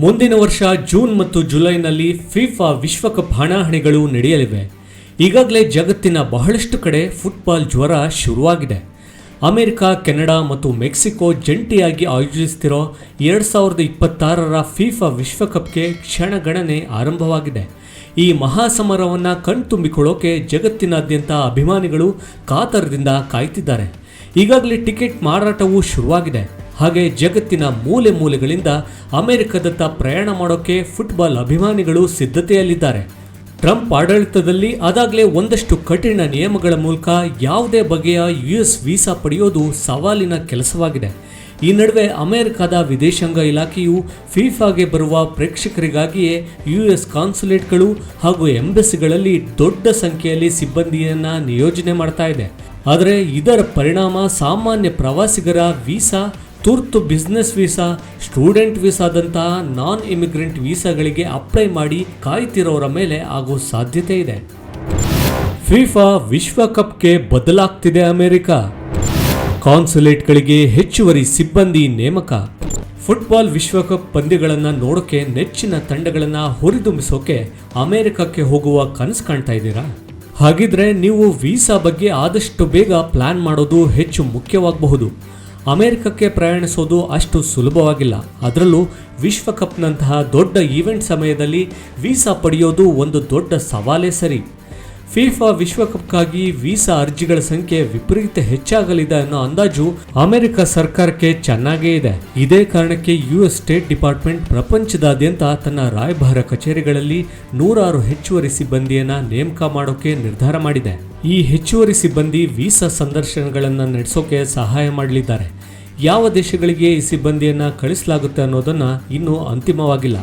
ಮುಂದಿನ ವರ್ಷ ಜೂನ್ ಮತ್ತು ಜುಲೈನಲ್ಲಿ ಫಿಫಾ ವಿಶ್ವಕಪ್ ಹಣಾಹಣಿಗಳು ನಡೆಯಲಿವೆ. ಈಗಾಗಲೇ ಜಗತ್ತಿನ ಬಹಳಷ್ಟು ಕಡೆ ಫುಟ್ಬಾಲ್ ಜ್ವರ ಶುರುವಾಗಿದೆ. ಅಮೆರಿಕ, ಕೆನಡಾ ಮತ್ತು ಮೆಕ್ಸಿಕೋ ಜಂಟಿಯಾಗಿ ಆಯೋಜಿಸುತ್ತಿರೋ ಎರಡು ಸಾವಿರದ ಇಪ್ಪತ್ತಾರರ ಫಿಫಾ ವಿಶ್ವಕಪ್ಗೆ ಕ್ಷಣಗಣನೆ ಆರಂಭವಾಗಿದೆ. ಈ ಮಹಾಸಮರವನ್ನು ಕಣ್ತುಂಬಿಕೊಳ್ಳೋಕೆ ಜಗತ್ತಿನಾದ್ಯಂತ ಅಭಿಮಾನಿಗಳು ಕಾತರದಿಂದ ಕಾಯ್ತಿದ್ದಾರೆ. ಈಗಾಗಲೇ ಟಿಕೆಟ್ ಮಾರಾಟವೂ ಶುರುವಾಗಿದೆ. ಹಾಗೆ ಜಗತ್ತಿನ ಮೂಲೆ ಮೂಲೆಗಳಿಂದ ಅಮೆರಿಕದತ್ತ ಪ್ರಯಾಣ ಮಾಡೋಕೆ ಫುಟ್ಬಾಲ್ ಅಭಿಮಾನಿಗಳು ಸಿದ್ಧತೆಯಲ್ಲಿದ್ದಾರೆ. ಟ್ರಂಪ್ ಆಡಳಿತದಲ್ಲಿ ಅದಾಗಲೇ ಒಂದಷ್ಟು ಕಠಿಣ ನಿಯಮಗಳ ಮೂಲಕ ಯಾವುದೇ ಬಗೆಯ ಯು ಎಸ್ ವೀಸಾ ಪಡೆಯೋದು ಸವಾಲಿನ ಕೆಲಸವಾಗಿದೆ. ಈ ನಡುವೆ ಅಮೆರಿಕದ ವಿದೇಶಾಂಗ ಇಲಾಖೆಯು ಫಿಫಾಗೆ ಬರುವ ಪ್ರೇಕ್ಷಕರಿಗಾಗಿಯೇ ಯು ಎಸ್ ಕಾನ್ಸುಲೇಟ್ಗಳು ಹಾಗೂ ಎಂಬೆಸಿಗಳಲ್ಲಿ ದೊಡ್ಡ ಸಂಖ್ಯೆಯಲ್ಲಿ ಸಿಬ್ಬಂದಿಯನ್ನು ನಿಯೋಜನೆ ಮಾಡ್ತಾ ಇದೆ. ಆದರೆ ಇದರ ಪರಿಣಾಮ ಸಾಮಾನ್ಯ ಪ್ರವಾಸಿಗರ ವೀಸಾ ತುರ್ತು ಬಿಸ್ನೆಸ್ ವೀಸಾ ಸ್ಟೂಡೆಂಟ್ ವೀಸಾದಂತಹ ನಾನ್ ಇಮಿಗ್ರೆಂಟ್ ವೀಸಾಗಳಿಗೆ ಅಪ್ಲೈ ಮಾಡಿ ಕಾಯ್ತಿರೋರ ಮೇಲೆ ಆಗೋ ಸಾಧ್ಯತೆ ಇದೆ. FIFA ವಿಶ್ವಕಪ್ಗೆ ಬದಲಾಗ್ತಿದೆ America. ಕಾನ್ಸುಲೇಟ್ಗಳಿಗೆ ಹೆಚ್ಚುವರಿ ಸಿಬ್ಬಂದಿ ನೇಮಕ. ಫುಟ್ಬಾಲ್ ವಿಶ್ವಕಪ್ ಪಂದ್ಯಗಳನ್ನು ನೋಡೋಕೆ ನೆಚ್ಚಿನ ತಂಡಗಳನ್ನು ಹುರಿದುಂಬಿಸೋಕೆ ಅಮೆರಿಕಕ್ಕೆ ಹೋಗುವ ಕನಸು ಕಾಣ್ತಾ ಇದ್ದೀರಾ? ಹಾಗಿದ್ರೆ ನೀವು ವೀಸಾ ಬಗ್ಗೆ ಆದಷ್ಟು ಬೇಗ ಪ್ಲಾನ್ ಮಾಡೋದು ಹೆಚ್ಚು ಮುಖ್ಯವಾಗಬಹುದು. ಅಮೆರಿಕಕ್ಕೆ ಪ್ರಯಾಣಿಸೋದು ಅಷ್ಟು ಸುಲಭವಾಗಿಲ್ಲ. ಅದರಲ್ಲೂ ವಿಶ್ವಕಪ್ನಂತಹ ದೊಡ್ಡ ಈವೆಂಟ್ ಸಮಯದಲ್ಲಿ ವೀಸಾ ಪಡೆಯೋದು ಒಂದು ದೊಡ್ಡ ಸವಾಲೇ ಸರಿ. ಫಿಫಾ ವಿಶ್ವಕಪ್ಗಾಗಿ ವೀಸಾ ಅರ್ಜಿಗಳ ಸಂಖ್ಯೆ ವಿಪರೀತ ಹೆಚ್ಚಾಗಲಿದೆ ಅನ್ನೋ ಅಂದಾಜು ಅಮೆರಿಕ ಸರ್ಕಾರಕ್ಕೆ ಚೆನ್ನಾಗೇ ಇದೆ. ಇದೇ ಕಾರಣಕ್ಕೆ ಯು ಎಸ್ ಸ್ಟೇಟ್ ಡಿಪಾರ್ಟ್ಮೆಂಟ್ ಪ್ರಪಂಚದಾದ್ಯಂತ ತನ್ನ ರಾಯಭಾರ ಕಚೇರಿಗಳಲ್ಲಿ ನೂರಾರು ಹೆಚ್ಚುವರಿ ಸಿಬ್ಬಂದಿಯನ್ನ ನೇಮಕ ಮಾಡೋಕೆ ನಿರ್ಧಾರ ಮಾಡಿದೆ. ಈ ಹೆಚ್ಚುವರಿ ಸಿಬ್ಬಂದಿ ವೀಸಾ ಸಂದರ್ಶನಗಳನ್ನು ನಡೆಸೋಕೆ ಸಹಾಯ ಮಾಡಲಿದ್ದಾರೆ. ಯಾವ ದೇಶಗಳಿಗೆ ಈ ಸಿಬ್ಬಂದಿಯನ್ನು ಕಳಿಸಲಾಗುತ್ತೆ ಅನ್ನೋದನ್ನು ಇನ್ನೂ ಅಂತಿಮವಾಗಿಲ್ಲ.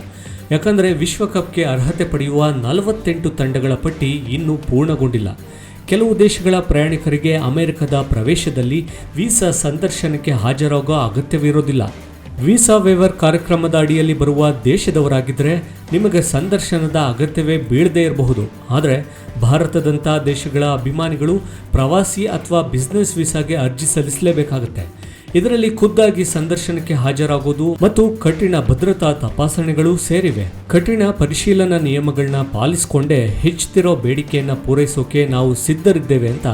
ಯಾಕಂದರೆ ವಿಶ್ವಕಪ್ಗೆ ಅರ್ಹತೆ ಪಡೆಯುವ ನಲವತ್ತೆಂಟು ತಂಡಗಳ ಪಟ್ಟಿ ಇನ್ನೂ ಪೂರ್ಣಗೊಂಡಿಲ್ಲ. ಕೆಲವು ದೇಶಗಳ ಪ್ರಯಾಣಿಕರಿಗೆ ಅಮೆರಿಕದ ಪ್ರವೇಶದಲ್ಲಿ ವೀಸಾ ಸಂದರ್ಶನಕ್ಕೆ ಹಾಜರಾಗೋ ಅಗತ್ಯವಿರೋದಿಲ್ಲ. ವೀಸಾ ವೇವರ್ ಕಾರ್ಯಕ್ರಮದ ಅಡಿಯಲ್ಲಿ ಬರುವ ದೇಶದವರಾಗಿದ್ದರೆ ನಿಮಗೆ ಸಂದರ್ಶನದ ಅಗತ್ಯವೇ ಬೀಳದೇ ಇರಬಹುದು. ಆದರೆ ಭಾರತದಂಥ ದೇಶಗಳ ಅಭಿಮಾನಿಗಳು ಪ್ರವಾಸಿ ಅಥವಾ ಬಿಸ್ನೆಸ್ ವೀಸಾಗೆ ಅರ್ಜಿ ಸಲ್ಲಿಸಲೇಬೇಕಾಗುತ್ತೆ. ಇದರಲ್ಲಿ ಖುದ್ದಾಗಿ ಸಂದರ್ಶನಕ್ಕೆ ಹಾಜರಾಗುವುದು ಮತ್ತು ಕಠಿಣ ಭದ್ರತಾ ತಪಾಸಣೆಗಳು ಸೇರಿವೆ. ಕಠಿಣ ಪರಿಶೀಲನಾ ನಿಯಮಗಳನ್ನ ಪಾಲಿಸಿಕೊಂಡೇ ಹೆಚ್ಚುತ್ತಿರೋ ಬೇಡಿಕೆಯನ್ನ ಪೂರೈಸೋಕೆ ನಾವು ಸಿದ್ಧರಿದ್ದೇವೆ ಅಂತ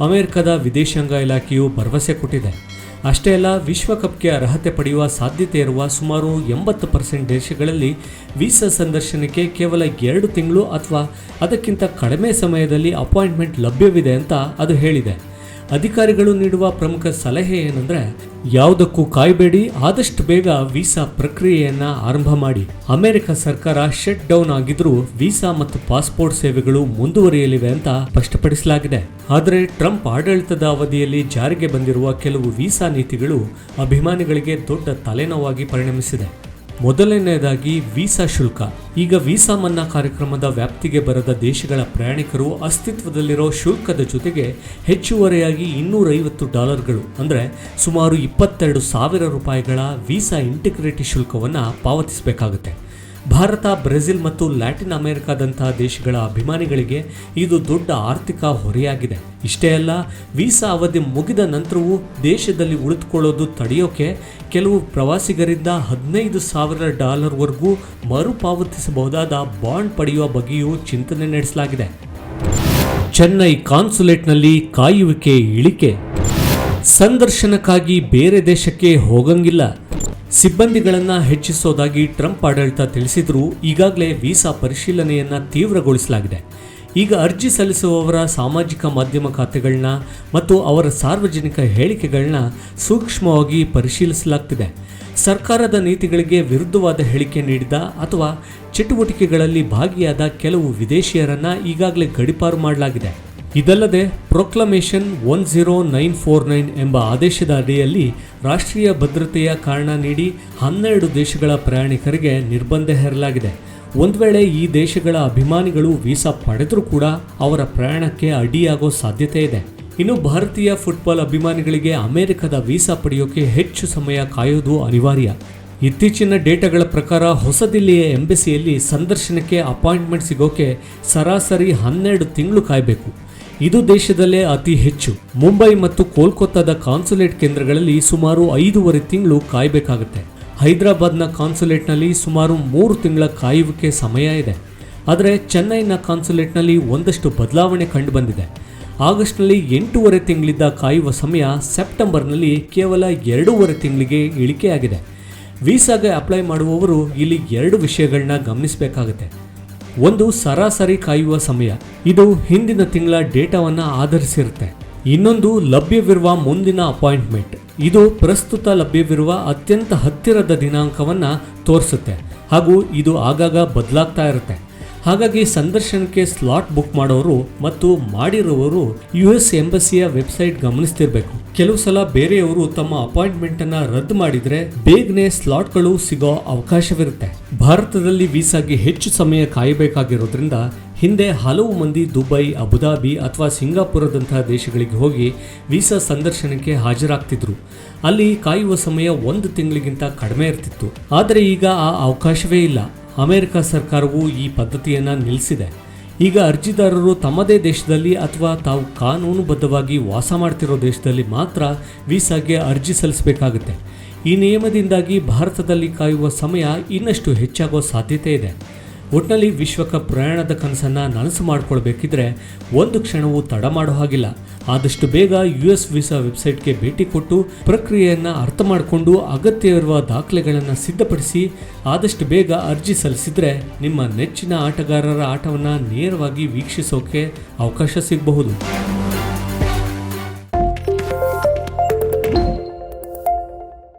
ಅಮೆರಿಕದ ವಿದೇಶಾಂಗ ಇಲಾಖೆಯು ಭರವಸೆ ಕೊಟ್ಟಿದೆ. ಅಷ್ಟೇ ಅಲ್ಲ, ವಿಶ್ವಕಪ್ಗೆ ಅರ್ಹತೆ ಪಡೆಯುವ ಸಾಧ್ಯತೆ ಇರುವ ಸುಮಾರು ಎಂಬತ್ತು ಪರ್ಸೆಂಟ್ ದೇಶಗಳಲ್ಲಿ ವೀಸಾ ಸಂದರ್ಶನಕ್ಕೆ ಕೇವಲ ಎರಡು ತಿಂಗಳು ಅಥವಾ ಅದಕ್ಕಿಂತ ಕಡಿಮೆ ಸಮಯದಲ್ಲಿ ಅಪಾಯಿಂಟ್ಮೆಂಟ್ ಲಭ್ಯವಿದೆ ಅಂತ ಅದು ಹೇಳಿದೆ. ಅಧಿಕಾರಿಗಳು ನೀಡುವ ಪ್ರಮುಖ ಸಲಹೆ ಏನಂದ್ರೆ, ಯಾವುದಕ್ಕೂ ಕಾಯಬೇಡಿ, ಆದಷ್ಟು ಬೇಗ ವೀಸಾ ಪ್ರಕ್ರಿಯೆಯನ್ನ ಆರಂಭ ಮಾಡಿ. ಅಮೆರಿಕ ಸರ್ಕಾರ ಶಟ್ ಡೌನ್ ಆಗಿದ್ರೂ ವೀಸಾ ಮತ್ತು ಪಾಸ್ಪೋರ್ಟ್ ಸೇವೆಗಳು ಮುಂದುವರಿಯಲಿವೆ ಅಂತ ಸ್ಪಷ್ಟಪಡಿಸಲಾಗಿದೆ. ಆದರೆ ಟ್ರಂಪ್ ಆಡಳಿತದ ಅವಧಿಯಲ್ಲಿ ಜಾರಿಗೆ ಬಂದಿರುವ ಕೆಲವು ವೀಸಾ ನೀತಿಗಳು ಅಭಿಮಾನಿಗಳಿಗೆ ದೊಡ್ಡ ತಲೆನೋವಾಗಿ ಪರಿಣಮಿಸಿದೆ. ಮೊದಲನೆಯದಾಗಿ ವೀಸಾ ಶುಲ್ಕ. ಈಗ ವೀಸಾ ಮನ್ನಾ ಕಾರ್ಯಕ್ರಮದ ವ್ಯಾಪ್ತಿಗೆ ಬರದ ದೇಶಗಳ ಪ್ರಯಾಣಿಕರು ಅಸ್ತಿತ್ವದಲ್ಲಿರೋ ಶುಲ್ಕದ ಜೊತೆಗೆ ಹೆಚ್ಚುವರಿಯಾಗಿ ಇನ್ನೂರೈವತ್ತು ಡಾಲರ್ಗಳು, ಅಂದರೆ ಸುಮಾರು ಇಪ್ಪತ್ತೆರಡು ಸಾವಿರ ರೂಪಾಯಿಗಳ ವೀಸಾ ಇಂಟಿಗ್ರೇಟಿ ಶುಲ್ಕವನ್ನು ಪಾವತಿಸಬೇಕಾಗುತ್ತೆ. ಭಾರತ, ಬ್ರೆಜಿಲ್ ಮತ್ತು ಲ್ಯಾಟಿನ್ ಅಮೆರಿಕಾದಂತಹ ದೇಶಗಳ ಅಭಿಮಾನಿಗಳಿಗೆ ಇದು ದೊಡ್ಡ ಆರ್ಥಿಕ ಹೊರೆಯಾಗಿದೆ. ಇಷ್ಟೇ ಅಲ್ಲ, ವೀಸಾ ಅವಧಿ ಮುಗಿದ ನಂತರವೂ ದೇಶದಲ್ಲಿ ಉಳಿದುಕೊಳ್ಳೋದು ತಡೆಯೋಕೆ ಕೆಲವು ಪ್ರವಾಸಿಗರಿಂದ ಹದಿನೈದು ಸಾವಿರ ಡಾಲರ್ವರೆಗೂ ಮರುಪಾವತಿಸಬಹುದಾದ ಬಾಂಡ್ ಪಡೆಯುವ ಬಗ್ಗೆಯೂ ಚಿಂತನೆ ನಡೆಸಲಾಗಿದೆ. ಚೆನ್ನೈ ಕಾನ್ಸುಲೇಟ್ನಲ್ಲಿ ಕಾಯುವಿಕೆ ಇಳಿಕೆ. ಸಂದರ್ಶನಕ್ಕಾಗಿ ಬೇರೆ ದೇಶಕ್ಕೆ ಹೋಗಂಗಿಲ್ಲ. ಸಿಬ್ಬಂದಿಗಳನ್ನ ಹೆಚ್ಚಿಸೋದಾಗಿ ಟ್ರಂಪ್ ಆಡಳಿತ ತಿಳಿಸಿದ್ರೂ ಈಗಾಗಲೇ ವೀಸಾ ಪರಿಶೀಲನೆಯನ್ನ ತೀವ್ರಗೊಳಿಸಲಾಗಿದೆ. ಈಗ ಅರ್ಜಿ ಸಲ್ಲಿಸುವವರ ಸಾಮಾಜಿಕ ಮಾಧ್ಯಮ ಖಾತೆಗಳನ್ನ ಮತ್ತು ಅವರ ಸಾರ್ವಜನಿಕ ಹೇಳಿಕೆಗಳನ್ನ ಸೂಕ್ಷ್ಮವಾಗಿ ಪರಿಶೀಲಿಸಲಾಗ್ತಿದೆ. ಸರ್ಕಾರದ ನೀತಿಗಳಿಗೆ ವಿರುದ್ಧವಾದ ಹೇಳಿಕೆ ನೀಡಿದ ಅಥವಾ ಚಟುವಟಿಕೆಗಳಲ್ಲಿ ಭಾಗಿಯಾದ ಕೆಲವು ವಿದೇಶಿಯರನ್ನ ಈಗಾಗಲೇ ಗಡಿಪಾರು ಮಾಡಲಾಗಿದೆ. ಇದಲ್ಲದೆ proclamation one zero nine four nine ಎಂಬ ಆದೇಶದ ಅಡಿಯಲ್ಲಿ ರಾಷ್ಟ್ರೀಯ ಭದ್ರತೆಯ ಕಾರಣ ನೀಡಿ ಹನ್ನೆರಡು ದೇಶಗಳ ಪ್ರಯಾಣಿಕರಿಗೆ ನಿರ್ಬಂಧ ಹೇರಲಾಗಿದೆ. ಒಂದು ವೇಳೆ ಈ ದೇಶಗಳ ಅಭಿಮಾನಿಗಳು ವೀಸಾ ಪಡೆದರೂ ಕೂಡ ಅವರ ಪ್ರಯಾಣಕ್ಕೆ ಅಡಿಯಾಗೋ ಸಾಧ್ಯತೆ ಇದೆ. ಇನ್ನು ಭಾರತೀಯ ಫುಟ್ಬಾಲ್ ಅಭಿಮಾನಿಗಳಿಗೆ ಅಮೆರಿಕದ ವೀಸಾ ಪಡೆಯೋಕೆ ಹೆಚ್ಚು ಸಮಯ ಕಾಯೋದು ಅನಿವಾರ್ಯ. ಇತ್ತೀಚಿನ ಡೇಟಾಗಳ ಪ್ರಕಾರ ಹೊಸದಿಲ್ಲಿಯ ಎಂಬೆಸಿಯಲ್ಲಿ ಸಂದರ್ಶನಕ್ಕೆ ಅಪಾಯಿಂಟ್ಮೆಂಟ್ ಸಿಗೋಕೆ ಸರಾಸರಿ ಹನ್ನೆರಡು ತಿಂಗಳು ಕಾಯಬೇಕು. ಇದು ದೇಶದಲ್ಲೇ ಅತಿ ಹೆಚ್ಚು. ಮುಂಬೈ ಮತ್ತು ಕೋಲ್ಕತ್ತಾದ ಕಾನ್ಸುಲೇಟ್ ಕೇಂದ್ರಗಳಲ್ಲಿ ಸುಮಾರು ಐದೂವರೆ ತಿಂಗಳು ಕಾಯಬೇಕಾಗುತ್ತೆ. ಹೈದರಾಬಾದ್ನ ಕಾನ್ಸುಲೇಟ್ನಲ್ಲಿ ಸುಮಾರು ಮೂರು ತಿಂಗಳ ಕಾಯುವಿಕೆ ಸಮಯ ಇದೆ. ಆದರೆ ಚೆನ್ನೈನ ಕಾನ್ಸುಲೇಟ್ನಲ್ಲಿ ಒಂದಷ್ಟು ಬದಲಾವಣೆ ಕಂಡುಬಂದಿದೆ. ಆಗಸ್ಟ್ನಲ್ಲಿ ಎಂಟೂವರೆ ತಿಂಗಳಿದ್ದ ಕಾಯುವ ಸಮಯ ಸೆಪ್ಟೆಂಬರ್ನಲ್ಲಿ ಕೇವಲ ಎರಡೂವರೆ ತಿಂಗಳಿಗೆ ಇಳಿಕೆಯಾಗಿದೆ. ವೀಸಾಗೆ ಅಪ್ಲೈ ಮಾಡುವವರು ಇಲ್ಲಿ ಎರಡು ವಿಷಯಗಳನ್ನ ಗಮನಿಸಬೇಕಾಗುತ್ತೆ. ಒಂದು ಸರಾಸರಿ ಕಾಯುವ ಸಮಯ. ಇದು ಹಿಂದಿನ ತಿಂಗಳ ಡೇಟಾವನ್ನು ಆಧರಿಸಿರುತ್ತೆ. ಇನ್ನೊಂದು ಲಭ್ಯವಿರುವ ಮುಂದಿನ ಅಪಾಯಿಂಟ್ಮೆಂಟ್. ಇದು ಪ್ರಸ್ತುತ ಲಭ್ಯವಿರುವ ಅತ್ಯಂತ ಹತ್ತಿರದ ದಿನಾಂಕವನ್ನು ತೋರಿಸುತ್ತೆ. ಹಾಗೂ ಇದು ಆಗಾಗ ಬದಲಾಗ್ತಾ ಇರುತ್ತೆ. ಹಾಗಾಗಿ ಸಂದರ್ಶನಕ್ಕೆ ಸ್ಲಾಟ್ ಬುಕ್ ಮಾಡೋರು ಮತ್ತು ಮಾಡಿರುವವರು ಯು ಎಸ್ ಎಂಬಸಿಯ ವೆಬ್ಸೈಟ್ ಗಮನಿಸ್ತಿರ್ಬೇಕು. ಕೆಲವು ಸಲ ಬೇರೆಯವರು ತಮ್ಮ ಅಪಾಯಿಂಟ್ಮೆಂಟ್ ಅನ್ನ ರದ್ದು ಮಾಡಿದ್ರೆ ಬೇಗನೆ ಸ್ಲಾಟ್ಗಳು ಸಿಗೋ ಅವಕಾಶವಿರುತ್ತೆ. ಭಾರತದಲ್ಲಿ ವೀಸಾಗೆ ಹೆಚ್ಚು ಸಮಯ ಕಾಯಬೇಕಾಗಿರೋದ್ರಿಂದ ಹಿಂದೆ ಹಲವು ಮಂದಿ ದುಬೈ, ಅಬುದಾಬಿ ಅಥವಾ ಸಿಂಗಾಪುರದಂತಹ ದೇಶಗಳಿಗೆ ಹೋಗಿ ವೀಸಾ ಸಂದರ್ಶನಕ್ಕೆ ಹಾಜರಾಗ್ತಿದ್ರು. ಅಲ್ಲಿ ಕಾಯುವ ಸಮಯ ಒಂದು ತಿಂಗಳಿಗಿಂತ ಕಡಿಮೆ ಇರ್ತಿತ್ತು. ಆದರೆ ಈಗ ಆ ಅವಕಾಶವೇ ಇಲ್ಲ. ಅಮೆರಿಕ ಸರ್ಕಾರವು ಈ ಪದ್ಧತಿಯನ್ನು ನಿಲ್ಲಿಸಿದೆ ಈಗ ಅರ್ಜಿದಾರರು ತಮ್ಮದೇ ದೇಶದಲ್ಲಿ ಅಥವಾ ತಾವು ಕಾನೂನುಬದ್ಧವಾಗಿ ವಾಸ ಮಾಡ್ತಿರೋ ದೇಶದಲ್ಲಿ ಮಾತ್ರ ವೀಸಾಗೆ ಅರ್ಜಿ ಸಲ್ಲಿಸಬೇಕಾಗುತ್ತೆ. ಈ ನಿಯಮದಿಂದಾಗಿ ಭಾರತದಲ್ಲಿ ಕಾಯುವ ಸಮಯ ಇನ್ನಷ್ಟು ಹೆಚ್ಚಾಗೋ ಸಾಧ್ಯತೆ ಇದೆ. ಒಟ್ಟಿನಲ್ಲಿ ವಿಶ್ವಕಪ್ ಪ್ರಯಾಣದ ಕನಸನ್ನು ನನಸು ಮಾಡಿಕೊಳ್ಬೇಕಿದ್ರೆ ಒಂದು ಕ್ಷಣವೂ ತಡ ಮಾಡೋ ಹಾಗಿಲ್ಲ. ಆದಷ್ಟು ಬೇಗ ಯು ಎಸ್ ವೀಸಾ ವೆಬ್ಸೈಟ್ಗೆ ಭೇಟಿ ಕೊಟ್ಟು ಪ್ರಕ್ರಿಯೆಯನ್ನು ಅರ್ಥ ಮಾಡಿಕೊಂಡು ಅಗತ್ಯವಿರುವ ದಾಖಲೆಗಳನ್ನು ಸಿದ್ಧಪಡಿಸಿ ಆದಷ್ಟು ಬೇಗ ಅರ್ಜಿ ಸಲ್ಲಿಸಿದರೆ ನಿಮ್ಮ ನೆಚ್ಚಿನ ಆಟಗಾರರ ಆಟವನ್ನು ನೇರವಾಗಿ ವೀಕ್ಷಿಸೋಕೆ ಅವಕಾಶ ಸಿಗಬಹುದು.